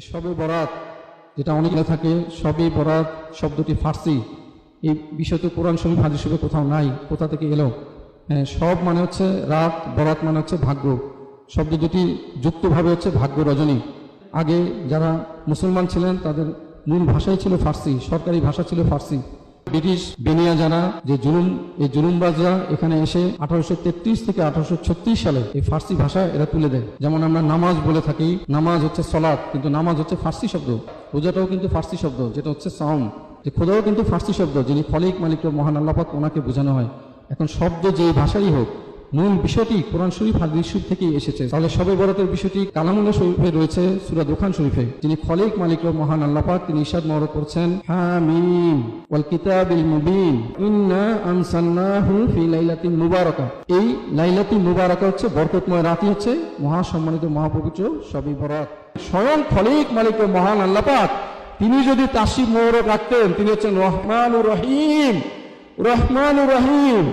সবে বরাত যেটা অনেক থাকে সবে বরাত শব্দটি ফার্সি। এই বিষয় তো কোরআন শরীফ হাজির শরীফে কোথাও নাই কোথা থেকে এলো? হ্যাঁ, সব মানে হচ্ছে রাত বরাত মানে হচ্ছে ভাগ্য। শব্দ দুটি যুক্তভাবে হচ্ছে ভাগ্য রজনী। আগে যারা মুসলমান ছিলেন তাদের মূল ভাষাই ছিল ফার্সি সরকারি ভাষা ছিল ফার্সি। ব্রিটিশ বেনিয়া যারা যে জুলুম, এই জুলুমবাজরা এখানে এসে আঠারোশো তেত্রিশ থেকে আঠারোশো ছত্রিশ সালে এই ফার্সি ভাষা এরা তুলে দেয়। যেমন আমরা নামাজ বলে থাকি, নামাজ হচ্ছে সলাদ কিন্তু নামাজ হচ্ছে ফার্সি শব্দ। রোজাটাও কিন্তু ফার্সি শব্দ, যেটা হচ্ছে সাউন্ড। যে খোদাও কিন্তু ফার্সি শব্দ, যিনি ফলিক মালিক মহান আল্লাপাত ওনাকে বোঝানো হয়। এখন শব্দ যে ভাষারই হোক মূল বিষয়টি কোরআন শরীফ, হাদিস শরীফ থেকেই এসেছে। তাহলে সবে বরাতের বিষয়টি কালামুল্লাহ শরীফে রয়েছে সুরা দোকান শরীফে। যিনি খলিক, মালিক মহান আল্লাহ পাক, তিনি ইরশাদ মহরত করছেন। হামিম। ওয়াল কিতাবিল মুবিন। ইন্না আনসালনাহু ফি লাইলাতিন মুবারাকা। এই লাইলাতুল মুবারাকা হচ্ছে বরকতময় রাতই হচ্ছে মহা সম্মানিত মহাপবিত্র সবে বরাত। স্বয়ং খলিক, মালিক মহান আল্লাহ পাক, তিনি যদি তাসিব মোহরক রাখতেন, তিনি হচ্ছেন রহমানুর রহিম। রহমানুর রহিম।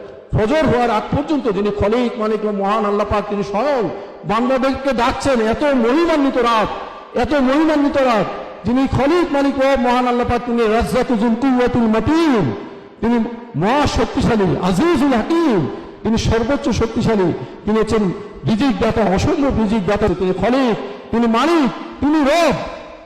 ফজর হওয়ার আগ পর্যন্ত যিনি খলিক, মালিক মহান আল্লাহ পাক, তিনি স্বয়ং বাংলাদেশকে ডাকছেন এত মহিমান্বিত রাত, এত মহিমান্বিত রাত। যিনি খলিক, মালিক মহান আল্লাহ পাক, তিনি রাজ্জাতুল কুওয়াতুল মাতিন। তিনি মহা শক্তিশালী আজিজুল হাকিম। তিনি সর্বোচ্চ শক্তিশালী। তিনি হচ্ছেন রিজিক দাতা অসম্ভব রিজিক দাতা তিনি খলিক, তিনি মালিক, তিনি রব।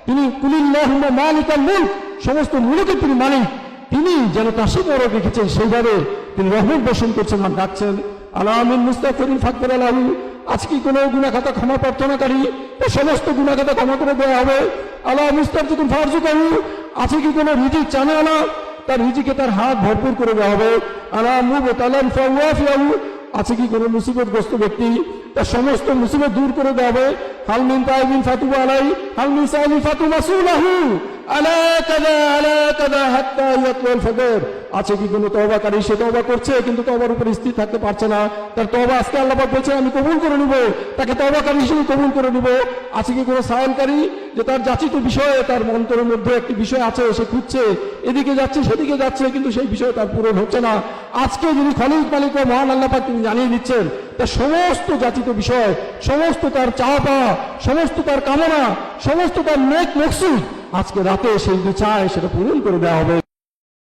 তিনি কুলিল্লাহ মালিকাল মুলক। সমস্ত মুলকের তিনি মালিক। তিনি যেন তাসি বড় রেখেছেন, সেইভাবে তিনি রহমত বর্ষণ করছেন আর ডাকছেন, আলামিন মুস্তাফরিন ফাকর আলাহু, আজকে কোনো গুণাখাতা ক্ষমা প্রার্থনাকারী? তো সমস্ত গুণাখাতা ক্ষমা করে দেওয়া হবে। আল্লাহ মুস্তাফ যখন ফার্জু কাহু আছে কি কোনো রিজিক চানে আলা তার রিজিকে তার হাত ভরপুর করে দেওয়া হবে। আলা মুব তালান ফাওয়াফিয়াহু আছে কি কোনো মুসিবতগ্রস্ত ব্যক্তি তার সমস্ত মুসিবত দূর করে দেবে হালমিন তাইবিন ফাতুবা আলাই হালমিন সাইবিন ফাতু মাসুলাহু আলা কাদা আলা কাদা হাত্তা ইয়াতুল ফজর। আছে কি কোনো তওবাকারী সে তওবা করছে, কিন্তু তওবার উপর স্থির থাকতে পারছে না। তার তওবা আজকে আল্লাহ বলছে আমি কবুল করে নিব। তাকে তওবাকারী হিসেবে কবুল করে নিব। আছে কি কোনো সায়নকারী যে তার যাচিত বিষয়ে তার মন্ত্রের মধ্যে একটি বিষয় আছে, সে খুঁজছে, এদিকে যাচ্ছে, সেদিকে যাচ্ছে, কিন্তু সেই বিষয় তার পূরণ হচ্ছে না। আজকে যিনি খলিক মালিক ও মহান আল্লাহ পাক তিনি জানিয়ে দিচ্ছেন, তার সমস্ত যাচিত বিষয়, সমস্ত তার চাওয়া পাওয়া সমস্ত তার কামনা, সমস্ত তার নেক মকসুদ আজকে রাতে সে যদি চায়, সেটা পূরণ করে দেওয়া হবে।